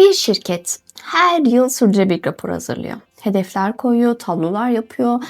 Bir şirket her yıl sürdürülebilirlik raporu hazırlıyor. Hedefler koyuyor, tablolar yapıyor.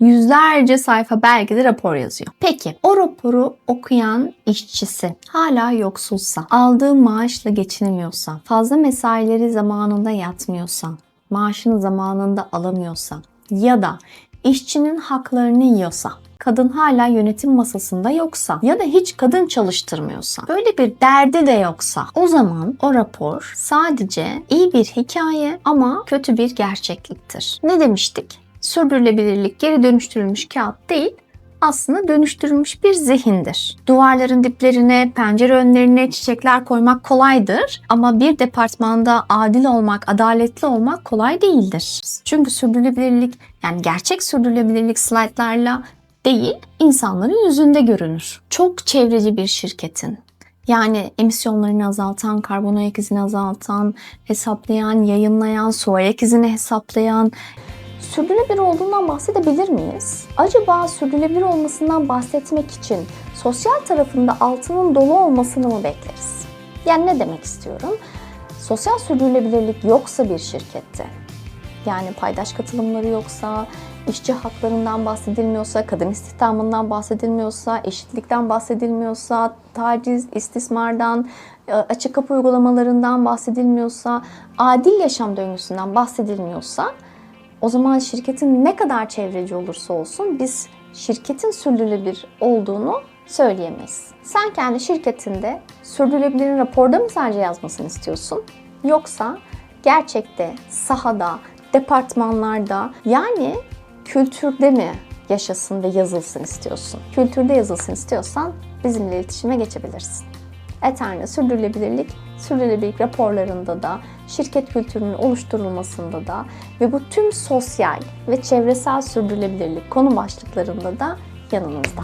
Yüzlerce sayfa belki de rapor yazıyor. Peki o raporu okuyan işçisi hala yoksulsa, aldığı maaşla geçinemiyorsa, fazla mesaileri zamanında yatmıyorsa, maaşını zamanında alamıyorsa ya da işçinin haklarını yiyorsa, kadın hala yönetim masasında yoksa ya da hiç kadın çalıştırmıyorsa, böyle bir derdi de yoksa o zaman o rapor sadece iyi bir hikaye ama kötü bir gerçekliktir. Ne demiştik? Sürdürülebilirlik geri dönüştürülmüş kağıt değil, aslında dönüştürülmüş bir zihindir. Duvarların diplerine, pencere önlerine çiçekler koymak kolaydır ama bir departmanda adil olmak, adaletli olmak kolay değildir. Çünkü sürdürülebilirlik yani gerçek sürdürülebilirlik slaytlarla değil, insanların yüzünde görünür. Çok çevreci bir şirketin yani emisyonlarını azaltan, karbon ayak izini azaltan, hesaplayan, yayınlayan, su ayak izini hesaplayan, sürdürülebilir olduğundan bahsedebilir miyiz? Acaba sürdürülebilir olmasından bahsetmek için sosyal tarafında altının dolu olmasını mı bekleriz? Yani ne demek istiyorum? Sosyal sürdürülebilirlik yoksa bir şirkette, yani paydaş katılımları yoksa, işçi haklarından bahsedilmiyorsa, kadın istihdamından bahsedilmiyorsa, eşitlikten bahsedilmiyorsa, taciz, istismardan, e, açık kapı uygulamalarından bahsedilmiyorsa, adil yaşam döngüsünden bahsedilmiyorsa o zaman şirketin ne kadar çevreci olursa olsun biz şirketin sürdürülebilir olduğunu söyleyemeyiz. Sen kendi şirketinde sürdürülebilirliğin raporda mı sadece yazmasını istiyorsun? Yoksa gerçekte, sahada, departmanlarda yani kültürde mi yaşasın ve yazılsın istiyorsun? Kültürde yazılsın istiyorsan bizimle iletişime geçebilirsin. Eterna sürdürülebilirlik, sürdürülebilirlik raporlarında da, şirket kültürünün oluşturulmasında da ve bu tüm sosyal ve çevresel sürdürülebilirlik konu başlıklarında da yanınızda.